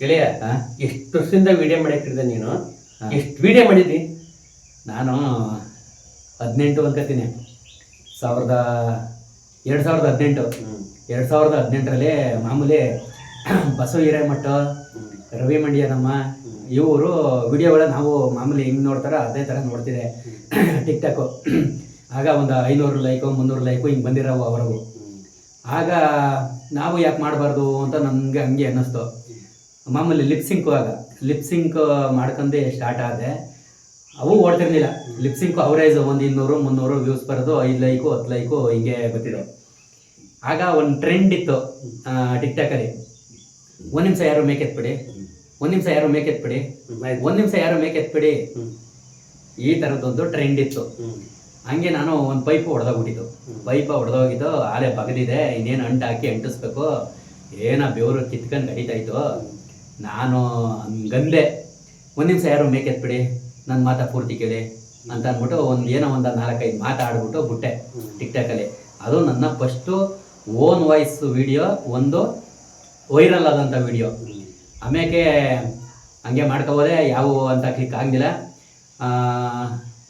ಗೆಳೆಯ? ಎಷ್ಟು ವರ್ಷದಿಂದ ವಿಡಿಯೋ ಮಾಡಕ್ಕಿದ್ದೆ ನೀನು. ಎಷ್ಟು ವಿಡಿಯೋ ಮಾಡಿದ್ದಿ? ನಾನು ಹದಿನೆಂಟು ಅನ್ಕೋತೀನಿ. ಸಾವಿರದ ಎರಡು ಸಾವಿರದ ಹದಿನೆಂಟು. ಎರಡು ಸಾವಿರದ ಹದಿನೆಂಟರಲ್ಲಿ ಮಾಮೂಲಿ ಬಸವ ಹಿರೇಮಠ ರವಿ ಮಂಡ್ಯನಮ್ಮ ಇವರು ವಿಡಿಯೋಗಳ ನಾವು ಮಾಮೂಲಿ ಹಿಂಗೆ ನೋಡ್ತಾರೆ ಅದೇ ಥರ ನೋಡ್ತಿದೆ. ಟಿಕ್ ಟಾಕು ಆಗ ಒಂದು ಐನೂರು ಲೈಕು ಮುನ್ನೂರು ಲೈಕು ಹಿಂಗೆ ಬಂದಿರೋ ಅವರವು. ಆಗ ನಾವು ಯಾಕೆ ಮಾಡಬಾರ್ದು ಅಂತ ನನಗೆ ಹಂಗೆ ಅನ್ನಿಸ್ತು. ಮಾಮೂಲಿ ಲಿಪ್ಸಿಂಕು ಆಗ ಲಿಪ್ಸಿಂಕ್ ಮಾಡ್ಕೊಂಡೆ ಸ್ಟಾರ್ಟ್ ಆದೆ. ಅವು ಓಡ್ತಿರ್ಲಿಲ್ಲ. ಲಿಪ್ಸಿಂಕು ಅವರೇಜ್ ಒಂದು ಇನ್ನೂರು, ಮುನ್ನೂರು ವ್ಯೂಸ್ ಬರೋದು, ಐದು ಲೈಕು ಹತ್ತು ಲೈಕು ಹಿಂಗೆ ಗೊತ್ತಿದೆ ಆಗ ಒಂದು ಟ್ರೆಂಡ್ ಇತ್ತು ಟಾಕಲ್ಲಿ ಒಂದು ನಿಮಿಷ ಯಾರು ಮೇಕ್ ಎತ್ಬಿಡಿ? ಒಂದು ನಿಮಿಷ ಯಾರು ಮೇಕ್ ಎತ್ಬಿಡಿ? ಒಂದು ನಿಮಿಷ ಯಾರು ಮೇಕ್ ಎತ್ಬಿಡಿ? ಈ ಥರದ್ದೊಂದು ಟ್ರೆಂಡ್ ಇತ್ತು. ಹಂಗೆ ನಾನು ಒಂದು ಪೈಪ್ ಹೊಡೆದೋಗ್ಬಿಟ್ಟಿದ್ದು ಪೈಪ ಹೊಡೆದೋಗಿದ್ದು ಆಲೆ ಬಗದಿದೆ, ಇನ್ನೇನು ಅಂಟು ಹಾಕಿ ಅಂಟಿಸ್ಬೇಕು. ಏನೋ ಬೆವರು ಕಿತ್ಕೊಂಡು ಕಡಿತಾಯಿತ್ತು ನಾನು ಗಂದೆ ಒಂದು ನಿಮಿಷ ಯಾರು ಮೇಕೆತ್ಬಿಡಿ ನನ್ನ ಮಾತಾ ಪೂರ್ತಿ ಕೇಳಿ ಅಂತ ಅಂದ್ಬಿಟ್ಟು ಒಂದು ಏನೋ ಒಂದು ನಾಲ್ಕೈದು ಮಾತಾಡ್ಬಿಟ್ಟು ಬಿಟ್ಟೆ ಟಿಕ್ ಟಾಕಲ್ಲಿ ಅದು ನನ್ನ ಫಸ್ಟು ಓನ್ ವಾಯ್ಸ್ ವಿಡಿಯೋ ಒಂದು ವೈರಲ್ ಆದಂಥ ವಿಡಿಯೋ ಆಮೇಲೆ ಹಂಗೆ ಮಾಡ್ಕೋಬೋದೆ ಯಾವುವು ಅಂತ ಕ್ಲಿಕ್ ಆಗಲಿಲ್ಲ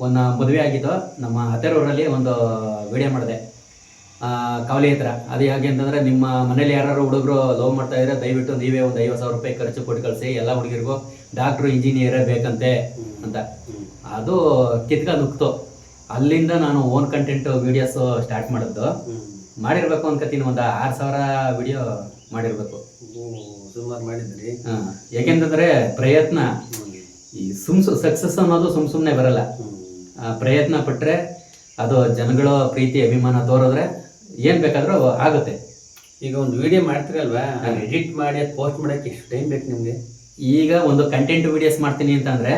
ಒಂದು ಮದುವೆ ಆಗಿತ್ತು ನಮ್ಮ ಹತ್ತೆರೂರಲ್ಲಿ ಒಂದು ವಿಡಿಯೋ ಮಾಡಿದೆ. ಕವಲಿ ಹತ್ರ ಅದು ಹೇಗೆ ಅಂತಂದರೆ ನಿಮ್ಮ ಮನೇಲಿ ಯಾರು ಹುಡುಗರು ಲವ್ ಮಾಡ್ತಾ ಇದ್ರೆ ದಯವಿಟ್ಟು ನೀವೇ ಒಂದು ಐವತ್ತು ಸಾವಿರ ರೂಪಾಯಿ ಖರ್ಚು ಕೊಟ್ಟು ಕಳಿಸಿ ಎಲ್ಲ ಹುಡುಗರಿಗೂ ಡಾಕ್ಟ್ರು ಇಂಜಿನಿಯರೇ ಬೇಕಂತೆ ಅಂತ. ಅದು ಕಿತ್ಕೊಂಡು ನುಗ್ತು ಅಲ್ಲಿಂದ ನಾನು ಓನ್ ಕಂಟೆಂಟ್ ವಿಡಿಯೋಸ್ ಸ್ಟಾರ್ಟ್ ಮಾಡಿದ್ದು. ಮಾಡಿರ್ಬೇಕು ಅನ್ಕೋತೀನಿ ಒಂದು ಆರು ಸಾವಿರ ವಿಡಿಯೋ ಮಾಡಿರ್ಬೇಕು. ಸುಮಾರು ಮಾಡಿದ್ರಿ. ಹಾಂ ಯಾಕೆಂತಂದ್ರೆ ಪ್ರಯತ್ನ ಈ ಸುಮ್ ಸಕ್ಸಸ್ ಅನ್ನೋದು ಸುಮ್ ಸುಮ್ಮನೆ ಬರಲ್ಲ. ಪ್ರಯತ್ನ ಪಟ್ಟರೆ ಅದು ಜನಗಳ ಪ್ರೀತಿ ಅಭಿಮಾನ ತೋರಿದ್ರೆ ಏನು ಬೇಕಾದರೂ ಆಗುತ್ತೆ. ಈಗ ಒಂದು ವಿಡಿಯೋ ಮಾಡ್ತೀರಲ್ವಾ? ಎಡಿಟ್ ಮಾಡಿ ಪೋಸ್ಟ್ ಮಾಡೋಕ್ಕೆ ಎಷ್ಟು ಟೈಮ್ ಬೇಕು ನಿಮಗೆ? ಈಗ ಒಂದು ಕಂಟೆಂಟ್ ವಿಡಿಯೋಸ್ ಮಾಡ್ತೀನಿ ಅಂತಂದರೆ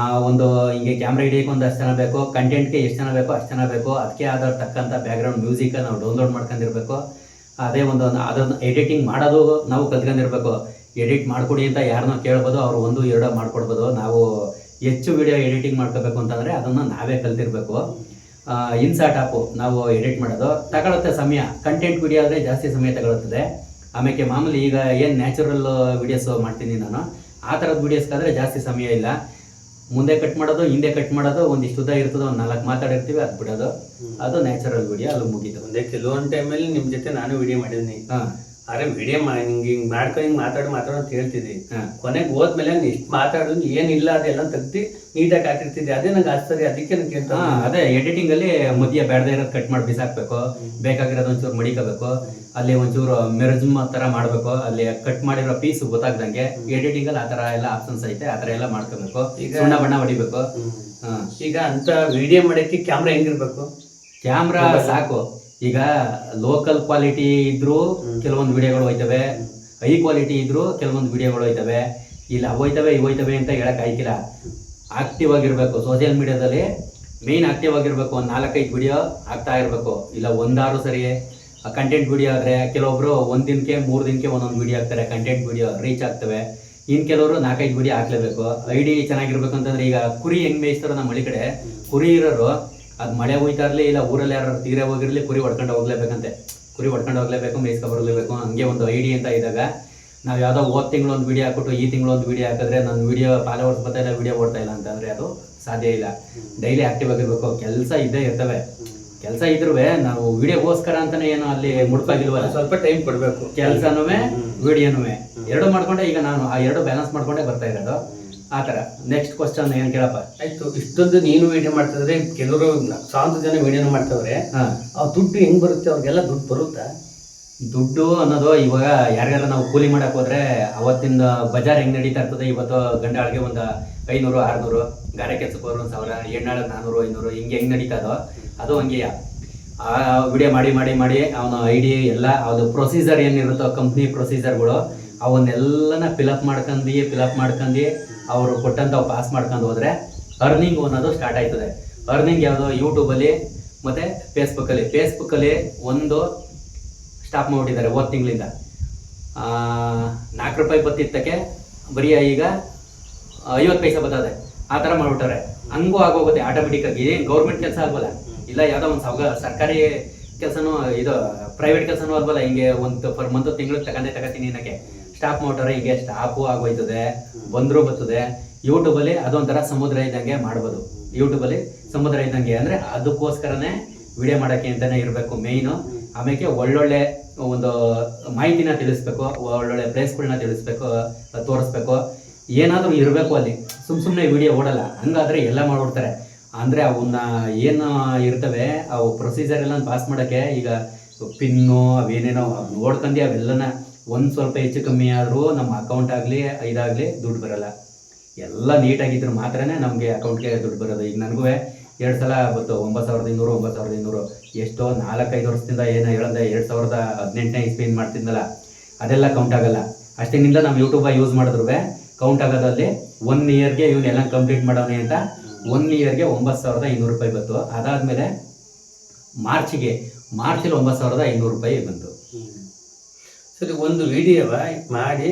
ಆ ಒಂದು ಹೀಗೆ ಕ್ಯಾಮ್ರಾ ಹಿಡಿಯೋಕೆ ಒಂದು ಅಷ್ಟು ಜನ ಬೇಕು ಕಂಟೆಂಟ್ಗೆ ಎಷ್ಟು ಜನ ಬೇಕೋ ಅಷ್ಟು ಜನ ಬೇಕು ಅದಕ್ಕೆ ಆದ ತಕ್ಕಂಥ ಬ್ಯಾಕ್ಗ್ರೌಂಡ್ ಮ್ಯೂಸಿಕ್ ನಾವು ಡೌನ್ಲೋಡ್ ಮಾಡ್ಕೊಂಡಿರ್ಬೇಕು. ಅದೇ ಒಂದು ಅದನ್ನು ಎಡಿಟಿಂಗ್ ಮಾಡೋದು ನಾವು ಕಲ್ತ್ಕೊಂಡಿರ್ಬೇಕು. ಎಡಿಟ್ ಮಾಡಿಕೊಡಿ ಅಂತ ಯಾರನ್ನೋ ಕೇಳ್ಬೋದು ಅವ್ರು ಒಂದು ಎರಡೋ ಮಾಡ್ಕೊಡ್ಬೋದು. ನಾವು ಹೆಚ್ಚು ವಿಡಿಯೋ ಎಡಿಟಿಂಗ್ ಮಾಡ್ಕೋಬೇಕು ಅಂತಂದರೆ ಅದನ್ನು ನಾವೇ ಕಲ್ತಿರ್ಬೇಕು. ಇನ್ಸಾಟ್ ಆಪು ನಾವು ಎಡಿಟ್ ಮಾಡೋದು. ತಗೊಳುತ್ತೆ ಸಮಯ. ಕಂಟೆಂಟ್ ವಿಡಿಯೋ ಆದರೆ ಜಾಸ್ತಿ ಸಮಯ ತಗೊಳ್ಳುತ್ತದೆ ಆಮೇಲೆ ಮಾಮೂಲಿ ಈಗ ಏನು ನ್ಯಾಚುರಲ್ ವಿಡಿಯೋಸ್ ಮಾಡ್ತೀನಿ ನಾನು. ಆ ಥರದ ವೀಡಿಯೋಸ್ಗಾದರೆ ಜಾಸ್ತಿ ಸಮಯ ಇಲ್ಲ. ಮುಂದೆ ಕಟ್ ಮಾಡೋದು ಹಿಂದೆ ಕಟ್ ಮಾಡೋದು ಒಂದಿಷ್ಟು ಉದ್ದ ಇರ್ತದೆ ಒಂದು ನಾಲ್ಕು ಮಾತಾಡಿರ್ತೀವಿ ಅದು ಬಿಡೋದು. ಅದು ನ್ಯಾಚುರಲ್ ವಿಡಿಯೋ ಅಲ್ಲಿ ಮುಗೀತು. ಒಂದೇ ಕೆಲವೊಂದು ಟೈಮಲ್ಲಿ ನಿಮ್ಮ ಜೊತೆ ನಾನು ವಿಡಿಯೋ ಮಾಡಿದ್ದೀನಿ. ಹಾಂ. ಅರೆ ವಿಡಿಯೋ ಮೈನಿಂಗ್ ಹಿಂಗೆ ಹಿಂಗೆ ಮಾಡ್ಕೊ ಹಿಂಗೆ ಮಾತಾಡು ಮಾತಾಡು ಅಂತ ಹೇಳ್ತಿದ್ದಿ. ಕೊನೆಗೆ ಹೋದ್ಮೇಲೆ ಇಷ್ಟು ಮಾತಾಡು ಏನಿಲ್ಲ ಅದೆಲ್ಲ ತೆಗ್ದು ನೀಟಾಗಿ ಹಾಕಿರ್ತಿದ್ದೆ. ಅದೇ ನಂಗೆ ಆಶ್ಚರ್ಯ ಅದಕ್ಕೆ ನಂಗೆ ಕೇಳ್ತಾ ಅದೇ ಎಡಿಟಿಂಗ್ ಅಲ್ಲಿ ಮಧ್ಯ ಬೇಡದೇ ಇರೋದು ಕಟ್ ಮಾಡಿ ಬಿಸಾಕ್ಬೇಕು. ಬೇಕಾಗಿರೋದು ಒಂಚೂರು ಮಡಿಕೋಬೇಕು. ಅಲ್ಲಿ ಒಂಚೂರು ಮೆರಜಮ್ ತರ ಮಾಡ್ಬೇಕು. ಅಲ್ಲಿ ಕಟ್ ಮಾಡಿರೋ ಪೀಸ್ ಗೊತ್ತಾಗ್ದಂಗೆ ಎಡಿಟಿಂಗ್ ಅಲ್ಲಿ ಆ ತರ ಎಲ್ಲ ಆಪ್ಷನ್ಸ್ ಐತೆ ಆ ಥರ ಎಲ್ಲ ಮಾಡ್ಕೋಬೇಕು. ಈಗ- ಬಣ್ಣ ಬಣ್ಣ ಹೊಡಿಬೇಕು. ಈಗ ಅಂತ ವಿಡಿಯೋ ಮಾಡಕ್ಕೆ ಕ್ಯಾಮ್ರಾ ಹೆಂಗಿರ್ಬೇಕು? ಕ್ಯಾಮ್ರಾ ಸಾಕು. ಈಗ ಲೋಕಲ್ ಕ್ವಾಲಿಟಿ ಇದ್ರೂ ಕೆಲವೊಂದು ವಿಡಿಯೋಗಳು ಹೋಯ್ತವೆ. ಹೈ ಕ್ವಾಲಿಟಿ ಇದ್ರೂ ಕೆಲವೊಂದು ವಿಡಿಯೋಗಳು ಹೋಯ್ತವೆ. ಇಲ್ಲ ಹೋಯ್ತವೆ ಇವು ಹೋಯ್ತವೆ ಅಂತ ಹೇಳಕ್ ಆಯ್ತಿಲ್ಲ. ಆಕ್ಟಿವ್ ಆಗಿರಬೇಕು. ಸೋಷಿಯಲ್ ಮೀಡಿಯಾದಲ್ಲಿ ಮೇನ್ ಆಕ್ಟಿವ್ ಆಗಿರಬೇಕು. ಒಂದು ನಾಲ್ಕೈದು ವಿಡಿಯೋ ಆಗ್ತಾ ಇರಬೇಕು. ಇಲ್ಲ ಒಂದಾರು ಸರಿ ಕಂಟೆಂಟ್ ವಿಡಿಯೋ ಆದರೆ ಕೆಲವೊಬ್ರು ಒಂದು ದಿನಕ್ಕೆ ಮೂರು ದಿನಕ್ಕೆ ಒಂದೊಂದು ವಿಡಿಯೋ ಹಾಕ್ತಾರೆ. ಕಂಟೆಂಟ್ ವಿಡಿಯೋ ರೀಚ್ ಆಗ್ತವೆ. ಇನ್ನು ಕೆಲವರು ನಾಲ್ಕೈದು ವಿಡಿಯೋ ಹಾಕ್ಲೇಬೇಕು. ಐ ಡಿ ಚೆನ್ನಾಗಿರ್ಬೇಕು ಅಂತಂದ್ರೆ ಈಗ ಕುರಿ ಹೆಂಗ್ ಮೇಯಿಸ್ತಾರೋ ನಮ್ಮ ಹಳ್ಳಿ ಕಡೆ ಕುರಿ ಇರೋರು ಅದು ಮಳೆ ಹೋಯ್ತಾ ಇರಲಿ ಇಲ್ಲ ಊರಲ್ಲಿ ಯಾರು ತೀರೆ ಹೋಗಿರ್ಲಿ ಕುರಿ ಹೊಡ್ಕೊಂಡು ಹೋಗ್ಲೇಬೇಕಂತೆ. ಕುರಿ ಹೊಡ್ಕೊಂಡು ಹೋಗ್ಲೇಬೇಕು ಮೇಯಿಸ್ಕೊ ಬರಲೇಬೇಕು ಹಂಗೆ ಒಂದು ಐಡಿ ಅಂತ ಇದ್ದಾಗ ನಾವು ಯಾವುದೋ ಹೋದ ತಿಂಗಳು ಒಂದು ವಿಡಿಯೋ ಹಾಕ್ಬಿಟ್ಟು ಈ ತಿಂಗಳು ಒಂದು ವಿಡಿಯೋ ಹಾಕಿದ್ರೆ ನನ್ನ ವಿಡಿಯೋ ಫಾಲೋವರ್ಸ್ ಬರ್ತಾ ಇಲ್ಲ ವಿಡಿಯೋ ಓಡ್ತಾ ಇಲ್ಲ ಅಂತಂದ್ರೆ ಅದು ಸಾಧ್ಯ ಇಲ್ಲ. ಡೈಲಿ ಆಕ್ಟಿವ್ ಆಗಿರ್ಬೇಕು ಕೆಲಸ ಇದ್ದೇ ಇರ್ತವೆ. ಕೆಲಸ ಇದ್ರೂ ನಾವು ವಿಡಿಯೋಗೋಸ್ಕರ ಅಂತಾನೆ ಏನು ಅಲ್ಲಿ ಮುಡ್ಪಾಗಿಲ್ವಲ್ಲ? ಸ್ವಲ್ಪ ಟೈಮ್ ಕೊಡ್ಬೇಕು. ಕೆಲಸನೂ ವಿಡಿಯೋನೂ ಎರಡು ಮಾಡ್ಕೊಂಡೆ ಈಗ ನಾನು ಆ ಎರಡು ಬ್ಯಾಲೆನ್ಸ್ ಮಾಡ್ಕೊಂಡೆ ಬರ್ತಾ ಇರೋದು. ಆ ಥರ ನೆಕ್ಸ್ಟ್ ಕ್ವಶನ್ ಏನು ಕೇಳಪ್ಪ? ಆಯ್ತು ಇಷ್ಟೊಂದು ನೀನು ವಿಡಿಯೋ ಮಾಡ್ತಿದ್ರೆ ಕೆಲವರು ಸಾವಿರ ಜನ ವಿಡಿಯೋನ ಮಾಡ್ತಾವ್ರೆ. ಹಾಂ. ಆ ದುಡ್ಡು ಹೆಂಗ್ ಬರುತ್ತೆ? ಅವ್ರಿಗೆಲ್ಲ ದುಡ್ಡು ಬರುತ್ತಾ? ದುಡ್ಡು ಅನ್ನೋದು ಇವಾಗ ಯಾರಿಗಾರ ನಾವು ಕೂಲಿ ಮಾಡಕ್ ಹೋದ್ರೆ ಅವತ್ತಿಂದ ಬಜಾರ್ ಹೆಂಗ್ ನಡೀತಾ ಇರ್ತದೆ? ಇವತ್ತು ಗಂಡಾಳಿಗೆ ಒಂದು ಐನೂರು ಆರ್ನೂರು ಗಾರೆ ಕೆಲ್ಸಕ್ಕೆ ಹೋದ್ರೆ ಒಂದು ಸಾವಿರ ಎಣ್ಣಾಳ ನಾನೂರು ಐನೂರು ಹಿಂಗೆ ಹೆಂಗ್ ನಡೀತದೋ ಅದು ಹಂಗೆಯ? ಆ ವಿಡಿಯೋ ಮಾಡಿ ಮಾಡಿ ಮಾಡಿ ಅವನ ಐ ಡಿ ಎಲ್ಲ ಅದು ಪ್ರೊಸೀಜರ್ ಏನಿರುತ್ತೋ ಕಂಪ್ನಿ ಪ್ರೊಸೀಜರ್ಗಳು ಅವನ್ನೆಲ್ಲನ ಫಿಲಪ್ ಮಾಡ್ಕೊಂಡಿ ಫಿಲಪ್ ಮಾಡ್ಕೊಂಡು ಅವರು ಕೊಟ್ಟಂತ ಪಾಸ್ ಮಾಡ್ಕೊಂಡು ಹೋದ್ರೆ ಅರ್ನಿಂಗ್ ಅನ್ನೋದು ಸ್ಟಾರ್ಟ್ ಆಯ್ತದೆ. ಅರ್ನಿಂಗ್ ಯಾವುದು ಯೂಟ್ಯೂಬಲ್ಲಿ ಮತ್ತೆ ಫೇಸ್ಬುಕ್ಕಲ್ಲಿ ಫೇಸ್ಬುಕ್ಕಲ್ಲಿ ಒಂದು ಸ್ಟಾಪ್ ಮಾಡಿಬಿಟ್ಟಿದ್ದಾರೆ ಹೋದ ತಿಂಗಳಿಂದ. ನಾಲ್ಕು ರೂಪಾಯಿ ಬತ್ತಿತ್ತಕ್ಕೆ ಬರೀ ಈಗ ಐವತ್ತು ಪೈಸೆ ಬತ್ತದೆ ಆ ಥರ ಮಾಡ್ಬಿಟ್ಟಾರೆ ಹಂಗೂ ಆಗೋಗುತ್ತೆ ಆಟೋಮೆಟಿಕ್ಕಾಗಿ ಏನು ಗೌರ್ಮೆಂಟ್ ಕೆಲಸ ಆಗ್ಬೋಲ್ಲ ಇಲ್ಲ ಯಾವುದೋ ಒಂದು ಸಾವ್ಗ ಸರ್ಕಾರಿ ಕೆಲಸನೂ ಇದು ಪ್ರೈವೇಟ್ ಕೆಲಸನೂ ಅಲ್ವಲ್ಲ ಹಿಂಗೆ ಒಂದು ಪರ್ ಮಂತ್ ತಿಂಗಳಿಗೆ ತಗೊಂಡೆ ತಗೋತೀನಿ ಅನ್ನಕ್ಕೆ. ಸ್ಟಾಪ್ ಮೋಟರ್ ಹೀಗೆ ಸ್ಟಾಪು ಆಗೋಯ್ತದೆ, ಬಂದರೂ ಬರ್ತದೆ. ಯೂಟ್ಯೂಬಲ್ಲಿ ಅದೊಂಥರ ಸಮುದ್ರ ಇದ್ದಂಗೆ ಮಾಡ್ಬೋದು. ಯೂಟ್ಯೂಬಲ್ಲಿ ಸಮುದ್ರ ಇದ್ದಂಗೆ ಅಂದರೆ ಅದಕ್ಕೋಸ್ಕರನೇ ವಿಡಿಯೋ ಮಾಡೋಕ್ಕೆ ಅಂತಲೇ ಇರಬೇಕು ಮೇಯ್ನು ಆಮೇಲೆ ಒಳ್ಳೊಳ್ಳೆ ಒಂದು ಮಾಹಿತಿನ ತಿಳಿಸ್ಬೇಕು, ಒಳ್ಳೊಳ್ಳೆ ಪ್ಲೇಸ್ಗಳನ್ನ ತಿಳಿಸ್ಬೇಕು, ತೋರಿಸ್ಬೇಕು. ಏನಾದರೂ ಇರಬೇಕು ಅಲ್ಲಿ. ಸುಮ್ಮ ಸುಮ್ಮನೆ ವಿಡಿಯೋ ಓಡಲ್ಲ. ಹಂಗಾದ್ರೆ ಎಲ್ಲ ಮಾಡ್ಬಿಡ್ತಾರೆ. ಅಂದರೆ ಅವನ್ನ ಏನು ಇರ್ತವೆ, ಅವು ಪ್ರೊಸೀಜರ್ ಎಲ್ಲ ಪಾಸ್ ಮಾಡೋಕ್ಕೆ ಈಗ ಪಿನ್ನು, ಅವೇನೇನೋ ನೋಡ್ಕೊಂಡಿ ಅವೆಲ್ಲನ ಒಂದು ಸ್ವಲ್ಪ ಹೆಚ್ಚು ಕಮ್ಮಿ ಆದರೂ ನಮ್ಮ ಅಕೌಂಟ್ ಆಗಲಿ, ಇದಾಗಲಿ ದುಡ್ಡು ಬರಲ್ಲ. ಎಲ್ಲ ನೀಟಾಗಿದ್ರೆ ಮಾತ್ರನೇ ನಮಗೆ ಅಕೌಂಟ್ಗೆ ದುಡ್ಡು ಬರೋದು. ಈಗ ನನಗೂ ಎರಡು ಸಲ ಬಂತು, ಒಂಬತ್ತು ಸಾವಿರದ ಇನ್ನೂರು, ಒಂಬತ್ತು ಸಾವಿರದ ಇನ್ನೂರು. ಎಷ್ಟೋ ನಾಲ್ಕೈದು ವರ್ಷದಿಂದ ಏನೋ ಹೇಳ್ದೆ ಎರಡು ಸಾವಿರದ ಹದಿನೆಂಟನೇ ಇಸ್ಪೇನ್ ಮಾಡ್ತಿದ್ದಲ್ಲ ಅದೆಲ್ಲ ಕೌಂಟ್ ಆಗಲ್ಲ. ಅಷ್ಟಿನಿಂದ ನಾವು ಯೂಟ್ಯೂಬ ಯೂಸ್ ಮಾಡಿದ್ರು ಕೌಂಟ್ ಆಗೋದಲ್ಲಿ ಒನ್ ಇಯರ್ಗೆ ಇವನ್ನೆಲ್ಲ ಕಂಪ್ಲೀಟ್ ಮಾಡೋಣ ಅಂತ ಒನ್ ಇಯರ್ಗೆ ಒಂಬತ್ತು ಸಾವಿರದ ಇನ್ನೂರು ರೂಪಾಯಿ ಬಂತು. ಅದಾದಮೇಲೆ ಮಾರ್ಚಿಗೆ ಮಾರ್ಚಲ್ಲಿ ಒಂಬತ್ತು ಸಾವಿರದ ಐನೂರು ರೂಪಾಯಿ ಬಂತು. ಸರಿ ಒಂದು ವಿಡಿಯೋ ಮಾಡಿ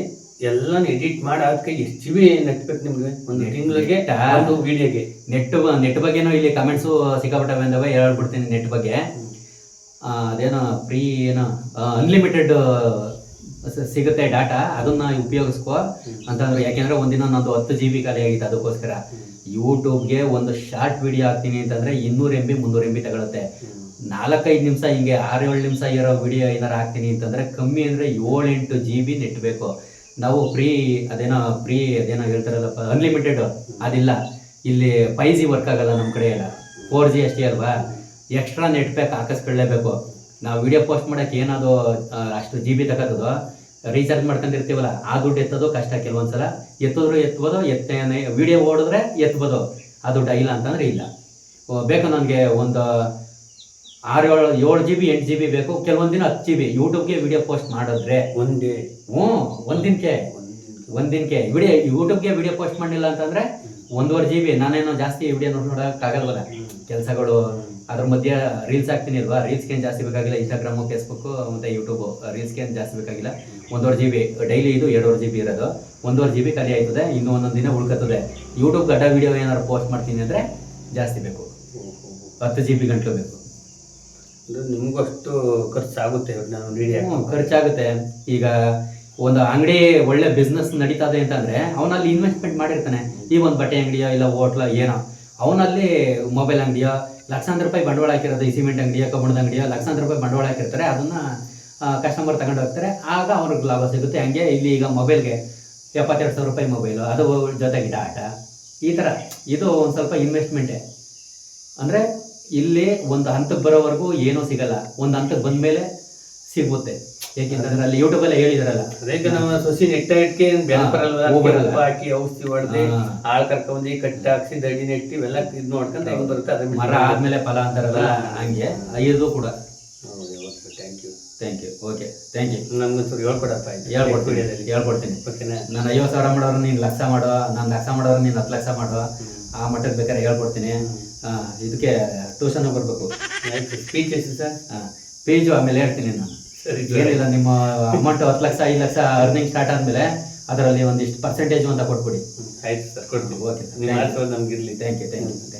ಎಲ್ಲಾನು ಎಡಿಟ್ ಮಾಡಿ ಅದಕ್ಕೆ ಎಷ್ಟು ಜಿ ಬಿ ನೆಟ್ಬೇಕು ನಿಮ್ಗೆ? ಒಂದು ತಿಂಗಳಿಗೆ? ಒಂದು ವಿಡಿಯೋಗೆ ನೆಟ್ ನೆಟ್ ಬಗ್ಗೆನೂ ಇಲ್ಲಿ ಕಮೆಂಟ್ಸು ಸಿಕ್ಕಾಪಟ್ಟವೆ ಬಂದವ ಹೇಳ್ಬಿಡ್ತೀನಿ ನೆಟ್ ಬಗ್ಗೆ. ಅದೇನೋ ಫ್ರೀ ಏನೋ ಅನ್ಲಿಮಿಟೆಡ್ ಸಿಗುತ್ತೆ ಡಾಟಾ ಅದನ್ನ ಉಪಯೋಗಿಸ್ಕೋ. ಅಂತಂದ್ರೆ ಯಾಕೆಂದ್ರೆ ಒಂದಿನ ನಂದು ಹತ್ತು ಜಿ ಬಿ ಖಾಲಿ ಆಗಿತ್ತು ಅದಕ್ಕೋಸ್ಕರ. ಯೂಟ್ಯೂಬ್ಗೆ ಒಂದು ಶಾರ್ಟ್ ವಿಡಿಯೋ ಹಾಕ್ತೀನಿ ಅಂತಂದ್ರೆ ಇನ್ನೂರು ಎಂ ಬಿ ಮುನ್ನೂರು ಎಂ ಬಿ ತಗೊಳುತ್ತೆ ನಾಲ್ಕೈದು ನಿಮಿಷ ಹಿಂಗೆ ಆರು ಏಳು ನಿಮಿಷ ಇರೋ ವಿಡಿಯೋ ಏನಾರು ಹಾಕ್ತೀನಿ ಅಂತಂದ್ರೆ ಕಮ್ಮಿ ಅಂದ್ರೆ ಏಳೆಂಟು ಜಿ ಬಿ ನೆಟ್ ಬೇಕು ನಾವು ಫ್ರೀ ಅದೇನೋ ಫ್ರೀ ಅದೇನೋ ಹೇಳ್ತಾರಲ್ಲಪ್ಪ ಅನ್ಲಿಮಿಟೆಡ್ ಅದಿಲ್ಲ. ಇಲ್ಲಿ ಫೈ ಜಿ ವರ್ಕ್ ಆಗಲ್ಲ ನಮ್ಮ ಕಡೆ ಎಲ್ಲ. ಫೋರ್ ಜಿ ಅಷ್ಟೇ ಅಲ್ವಾ? ಎಕ್ಸ್ಟ್ರಾ ನೆಟ್ ಪ್ಯಾಕ್ ಹಾಕಿಸ್ಕೊಳ್ಳೇಬೇಕು. ನಾವು ವಿಡಿಯೋ ಪೋಸ್ಟ್ ಮಾಡೋಕೆ ಏನಾದರೂ ಅಷ್ಟು ಜಿ ಬಿ ತಗೋತದೋ ರೀಚಾರ್ಜ್ ಮಾಡ್ಕೊಂಡಿರ್ತೀವಲ್ಲ, ಆ ದುಡ್ಡು ಎತ್ತೋದು ಕಷ್ಟ ಕೆಲವೊಂದ್ಸಲ. ಎತ್ತಿದ್ರು ಎತ್ಬೋದು ಎತ್ತ ವಿಡಿಯೋ ಓಡಿದ್ರೆ ಎತ್ಬೋದು. ಆ ದುಡ್ಡು ಇಲ್ಲ ಅಂತಂದ್ರೆ ಇಲ್ಲ. ಬೇಕು ನನಗೆ ಒಂದು ಆರು ಏಳು ಏಳು ಜಿ ಬಿ ಎಂಟು ಜಿ ಬಿ ಬೇಕು. ಕೆಲವೊಂದು ದಿನ ಹತ್ತು ಜಿ ಬಿ ಯೂಟ್ಯೂಬ್ಗೆ ವಿಡಿಯೋ ಪೋಸ್ಟ್ ಮಾಡಿದ್ರೆ ಒಂದೇ ಹ್ಞೂ ಒಂದಿನಕ್ಕೆ ಒಂದಿನಕ್ಕೆ ವಿಡಿಯೋ ಯೂಟ್ಯೂಬ್ಗೆ ವಿಡಿಯೋ ಪೋಸ್ಟ್ ಮಾಡಿಲ್ಲ ಅಂತಂದ್ರೆ ಒಂದೂವರೆ ಜಿ ಬಿ ನಾನೇನೋ ಜಾಸ್ತಿ ವಿಡಿಯೋ ನೋಡೋಕ್ಕಾಗಲ್ವಲ್ಲ ಕೆಲಸಗಳು ಅದ್ರ ಮಧ್ಯೆ ರೀಲ್ಸ್ ಆಗ್ತೀನಿ ಇಲ್ವಾ ರೀಲ್ಸ್ಗೆ ಏನು ಜಾಸ್ತಿ ಬೇಕಾಗಿಲ್ಲ? ಇನ್ಸ್ಟಾಗ್ರಾಮು ಫೇಸ್ಬುಕ್ಕು ಮತ್ತು ಯೂಟ್ಯೂಬು ರೀಲ್ಸ್ಗೆ ಏನು ಜಾಸ್ತಿ ಬೇಕಾಗಿಲ್ಲ? ಒಂದೂವರೆ ಜಿ ಬಿ ಡೈಲಿ ಇದು ಎರಡೂವರೆ ಜಿ ಬಿ ಇರೋದು. ಒಂದೂವರೆ ಜಿ ಬಿ ಖಾಲಿ ಆಯ್ತದೆ. ಇನ್ನೂ ಒಂದೊಂದು ದಿನ ಉಳ್ಕತ್ತದೆ. ಯೂಟ್ಯೂಬ್ ಗಡ್ಡ ವಿಡಿಯೋ ಏನಾದ್ರು ಪೋಸ್ಟ್ ಮಾಡ್ತೀನಿ ಅಂದರೆ ಜಾಸ್ತಿ ಬೇಕು. ಹತ್ತು ಜಿ ಬಿ ಗಂಟಲು ಬೇಕು. ಅಂದ್ರೆ ನಿಮ್ಗೂ ಅಷ್ಟು ಖರ್ಚಾಗುತ್ತೆ ನಾನು ಖರ್ಚಾಗುತ್ತೆ. ಈಗ ಒಂದು ಅಂಗಡಿ ಒಳ್ಳೆ ಬಿಸ್ನೆಸ್ ನಡೀತದೆ ಅಂತಂದ್ರೆ ಅವನಲ್ಲಿ ಇನ್ವೆಸ್ಟ್ಮೆಂಟ್ ಮಾಡಿರ್ತಾನೆ. ಈ ಒಂದು ಬಟ್ಟೆ ಅಂಗಡಿಯೋ ಇಲ್ಲ ಹೋಟ್ಲ ಏನೋ, ಅವನಲ್ಲಿ ಮೊಬೈಲ್ ಅಂಗಡಿಯೋ, ಲಕ್ಷಾಂತರ ರೂಪಾಯಿ ಬಂಡವಾಳ ಹಾಕಿರೋದು ಈ ಸಿಮೆಂಟ್ ಅಂಗಡಿಯೋ, ಕಬ್ಬಣದ ಅಂಗಡಿಯೋ, ಲಕ್ಷಾಂತರ ರೂಪಾಯಿ ಬಂಡವಾಳ ಹಾಕಿರ್ತಾರೆ. ಅದನ್ನ ಕಸ್ಟಮರ್ ತಗೊಂಡು ಹೋಗ್ತಾರೆ. ಆಗ ಅವ್ರಿಗೆ ಲಾಭ ಸಿಗುತ್ತೆ. ಹಂಗೆ ಇಲ್ಲಿ ಈಗ ಮೊಬೈಲ್ಗೆ ಎಪ್ಪತ್ತೆರಡು ಸಾವಿರ ರೂಪಾಯಿ ಮೊಬೈಲು ಅದು ಜೊತೆಗೆ ಆಟ ಈ ಥರ ಇದು ಒಂದು ಸ್ವಲ್ಪ ಇನ್ವೆಸ್ಟ್ಮೆಂಟೇ ಅಂದರೆ ಇಲ್ಲಿ ಒಂದು ಹಂತಕ್ಕೆ ಬರೋವರೆಗೂ ಏನೂ ಸಿಗಲ್ಲ. ಒಂದು ಹಂತಕ್ಕೆ ಬಂದಮೇಲೆ ಸಿಗುತ್ತೆ. ಏಕೆಂತಂದ್ರೆ ಅಲ್ಲಿ ಯೂಟ್ಯೂಬಲ್ಲಿ ಹೇಳಿದಾರಲ್ಲ. ಅದಕ್ಕೆ ನಮ್ಮ ಸೊಸಿ ನೆಟ್ಟ ಇಟ್ಕೆ ಬರಲ್ಲ. ಹಾಕಿ ಔಷಧಿ ಹೊಡೆದು. ಆಳ್ ಕರ್ಕೊಂಡಿ ಕಟ್ಟ ಹಾಕ್ಸಿ ದಡಿ ನೆಟ್ಟಿ ಇವೆಲ್ಲ ಇದು ನೋಡ್ಕೊಂಡು ಹೆಂಗ್ ಬರುತ್ತೆ ಅದ್ರ ಮರ ಆದ್ಮೇಲೆ ಫಲ ಅಂತಾರಲ್ಲ ಹಂಗೆ ಇದು ಕೂಡ. Thank you thank you okay thank you ನಮ್ಗೆ ಒಂಚೂರು ಹೇಳ್ಕೊಡಪ್ಪ ಹೇಳ್ಕೊಡ್ತೀನಿ. ಹೇಳ್ಕೊಡ್ತೀನಿ. ಓಕೆನಾ ನಾನು ಐವತ್ತು ಸಾವಿರ ಮಾಡೋರು ನೀನು ಲಕ್ಷ ಮಾಡೋ ನಾನು ಲಕ್ಷ ಮಾಡೋರು ನೀನು ಹತ್ತು ಲಕ್ಷ ಮಾಡೋ. ಆ ಮಟ್ಟಕ್ಕೆ ಬೇಕಾದ್ರೆ ಹೇಳ್ಕೊಡ್ತೀನಿ. ಇದಕ್ಕೆ ಟ್ಯೂಷನ್ ಬರಬೇಕು. ಪಿ ಜಿ ಸರ್ ಪೀಜು ಆಮೇಲೆ ಹೇಳ್ತೀನಿ ನಾನು. ಸರಿ ಏನಿಲ್ಲ ನಿಮ್ಮ ಅಮೌಂಟ್ ಹತ್ತು ಲಕ್ಷ ಐದು ಲಕ್ಷ ಅರ್ನಿಂಗ್ ಸ್ಟಾರ್ಟ್ ಆದಮೇಲೆ ಅದರಲ್ಲಿ ಒಂದಿಷ್ಟು ಪರ್ಸೆಂಟೇಜು ಅಂತ ಕೊಟ್ಬಿಡಿ. ಆಯ್ತು sir ಕೊಡ್ಬಿಡಿ okay thank you thank you thank you